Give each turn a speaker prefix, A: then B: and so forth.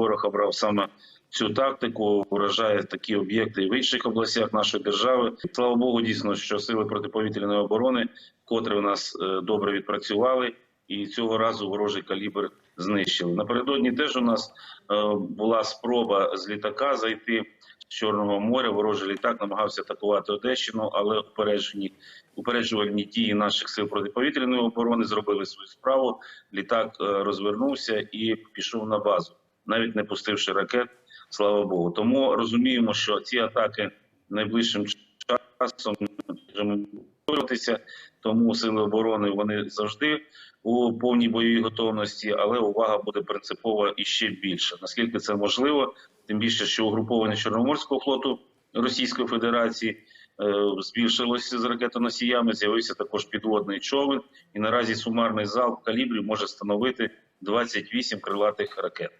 A: ворог обрав саме цю тактику, вражає такі об'єкти в інших областях нашої держави. Слава Богу, дійсно, що сили протиповітряної оборони, вкотре у нас е, добре відпрацювали, і цього разу ворожий калібр знищили. Напередодні теж у нас е, була спроба з літака зайти з Чорного моря. Ворожий літак намагався атакувати Одещину, але упереджені упереджувальні дії наших сил протиповітряної оборони зробили свою справу. Літак е, розвернувся і пішов на базу, навіть не пустивши ракет. Слава Богу. Тому розуміємо, що ці атаки найближчим часом повторюватися. Тому сили оборони вони завжди у повній бойовій готовності, але увага буде принципова і ще більше. Наскільки це можливо, тим більше, що угруповання Чорноморського флоту Російської Федерації е, збільшилося з ракетоносіями. З'явився також підводний човен, і наразі сумарний залп калібрів може становити 28 крилатих ракет.